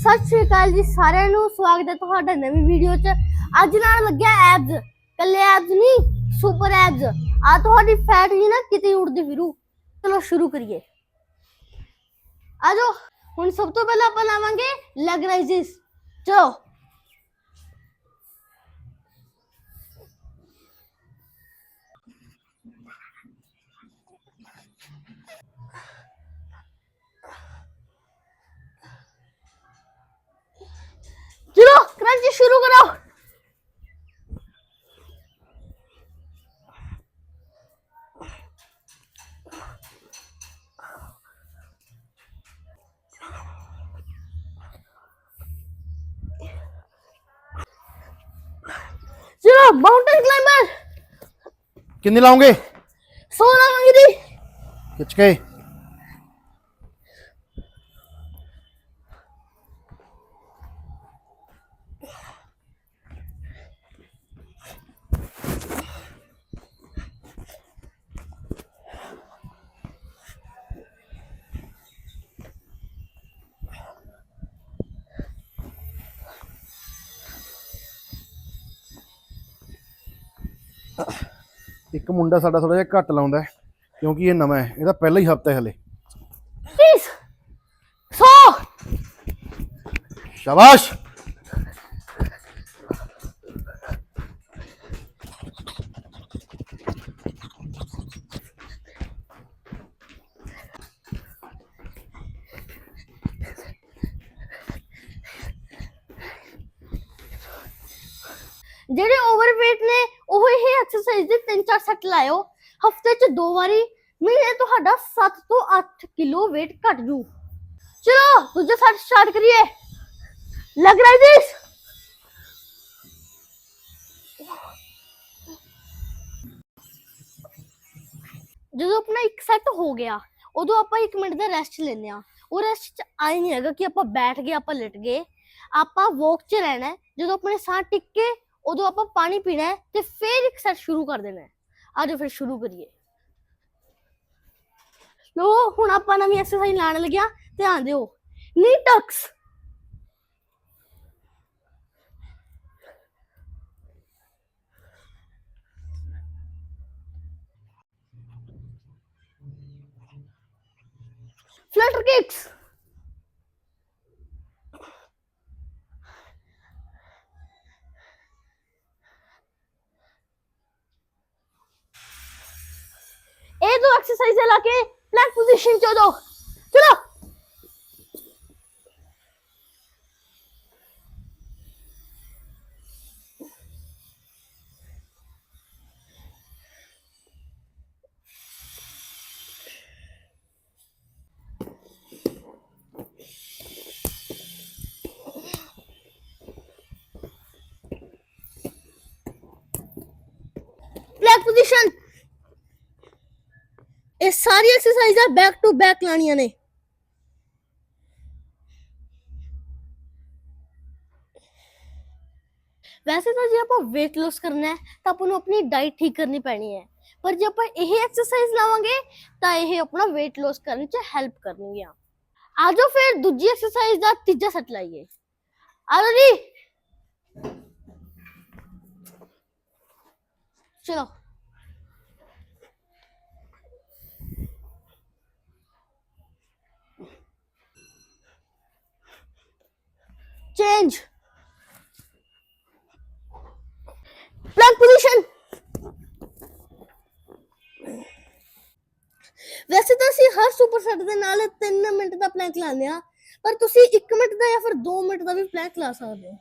ਸਤਿ ਸ਼੍ਰੀ ਅਕਾਲ ਜੀ ਸਾਰਿਆਂ ਨੂੰ, ਸਵਾਗਤ ਹੈ ਤੁਹਾਡਾ ਨਵੀਂ ਵੀਡੀਓ 'ਚ। ਅੱਜ ਨਾਲ ਲੱਗਿਆ ਐਬਸ ਕੱਲੇ ਐਬਸ ਨਹੀਂ ਸੁਪਰ ਐਬਸ ਆ ਤੁਹਾਡੀ ਫੈਟ ਜੀ ਨਾ ਕਿਤੇ ਉੜਦੀ ਫਿਰੂ। ਚਲੋ ਸ਼ੁਰੂ ਕਰੀਏ। ਆਜੋ ਹੁਣ ਸਭ ਤੋਂ ਪਹਿਲਾਂ ਆਪਾਂ ਲਾਵਾਂਗੇ ਲੈਗ ਰਾਈਜ਼ਸ ਚਲੋ। माउंटेन क्लाइंबर कितनी लाओगे सो लाऊंगी खिंच के ਇੱਕ ਮੁੰਡਾ ਸਾਡਾ ਥੋੜਾ ਜਿਹਾ ਘੱਟ ਲਾਉਂਦਾ ਕਿਉਂਕਿ ਇਹ ਨਵਾਂ ਹੈ ਇਹਦਾ ਪਹਿਲਾ ਹੀ ਹਫਤਾ ਹੈ ਹਲੇ। Please so. ਸ਼ਾਬਾਸ਼। ਜਿਹੜੇ ਓਵਰਵੇਟ ਨੇ ਉਹ ਇਹ ਐਕਸਰਸਾਈਜ਼ ਦੇ ਤਿੰਨ ਚਾਰ ਸੈੱਟ ਲਾਇਓ, ਹਫ਼ਤੇ 'ਚ ਦੋ ਵਾਰੀ ਮਹੀਨੇ ਤੁਹਾਡਾ 7 ਤੋਂ 8 ਕਿਲੋ weight ਘਟ ਜੂ। ਚਲੋ, ਦੂਜਾ ਸੈੱਟ ਸਟਾਰਟ ਕਰੀਏ। ਲੱਗ ਰਿਹਾ ਦਿਸ ਜਦੋਂ ਆਪਣਾ ਇੱਕ ਸੈੱਟ ਹੋ ਗਿਆ, ਉਦੋਂ ਆਪਾਂ 1 ਮਿੰਟ ਦਾ ਰੈਸਟ ਲੈਂਦੇ ਆ ਉਹ ਰੈਸਟ ਚ ਆਈ ਨਹੀਂ ਹੈਗਾ ਕਿ ਆਪਾਂ ਬੈਠ ਗਏ, ਆਪਾਂ ਲਿਟ ਗਏ। ਆਪਾਂ ਵਾਕ 'ਚ ਰਹਿਣਾ ਜਦੋਂ ਆਪਣੇ ਸਾਹ ਟਿੱਕੇ ਉਦੋਂ ਆਪਾਂ ਪਾਣੀ ਪੀਣਾ ਹੈ ਤੇ ਫਿਰ ਇੱਕ ਸ਼ੁਰੂ ਕਰ ਦੇਣਾ ਹੈ। ਆਜੋ ਫਿਰ ਸ਼ੁਰੂ ਕਰੀਏ। ਲੋ, ਹੁਣ ਆਪਾਂ ਨਵੀਂ ਐਕਸਰਸਾਈਜ਼ ਲਾਣ ਲੱਗਿਆ, ਧਿਆਨ ਦਿਓ। ਨੀ ਟਕਸ। Flutter kicks ਇਹ ਦੋ ਐਕਸਰਸਾਈਜ਼ ਲਾ ਕੇ ਪਲੈਂਕ ਪੋਜੀਸ਼ਨ ਚ ਦੋ ਚਲੋ ਪਲੈਂਕ ਪੋਜੀਸ਼ਨ ਇਹ ਸਾਰੀ ਐਕਸਰਸਾਈਜ਼ਾਂ ਬੈਕ ਟੂ ਬੈਕ ਲਾਣੀਆਂ ਨੇ। ਵੈਸੇ ਤਾਂ ਜੇ ਆਪਾਂ weight loss ਕਰਨਾ ਹੈ, ਤਾਂ ਆਪਾਂ ਨੂੰ ਆਪਣੀ ਡਾਈਟ ਠੀਕ ਕਰਨੀ ਪੈਣੀ ਹੈ। ਪਰ ਜੇ ਆਪਾਂ ਇਹ ਐਕਸਰਸਾਈਜ਼ ਲਾਵਾਂਗੇ, ਤਾਂ ਇਹ ਆਪਣਾ weight loss ਕਰਨ 'ਚ ਹੈਲਪ ਕਰਨਗੀਆਂ। ਆਜੋ ਫਿਰ ਦੂਜੀ ਐਕਸਰਸਾਈਜ਼ ਦਾ ਤੀਜਾ ਸੈਟ ਲਾਈਏ। ਆਲੋ ਜੀ। ਚਲੋ। Change. Plank position. ਵੈਸੇ ਤਾਂ ਅਸੀਂ ਹਰ ਸੁਪਰ ਸੈਟ ਦੇ ਨਾਲ 3 ਮਿੰਟ ਦਾ ਪਲੈਂਕ ਲਾਉਂਦੇ ਆ ਪਰ ਤੁਸੀਂ 1 ਮਿੰਟ ਦਾ ਜਾਂ ਫਿਰ 2 ਮਿੰਟ ਦਾ ਵੀ ਪਲੈਂਕ ਲਾ ਸਕਦੇ ਹੋ।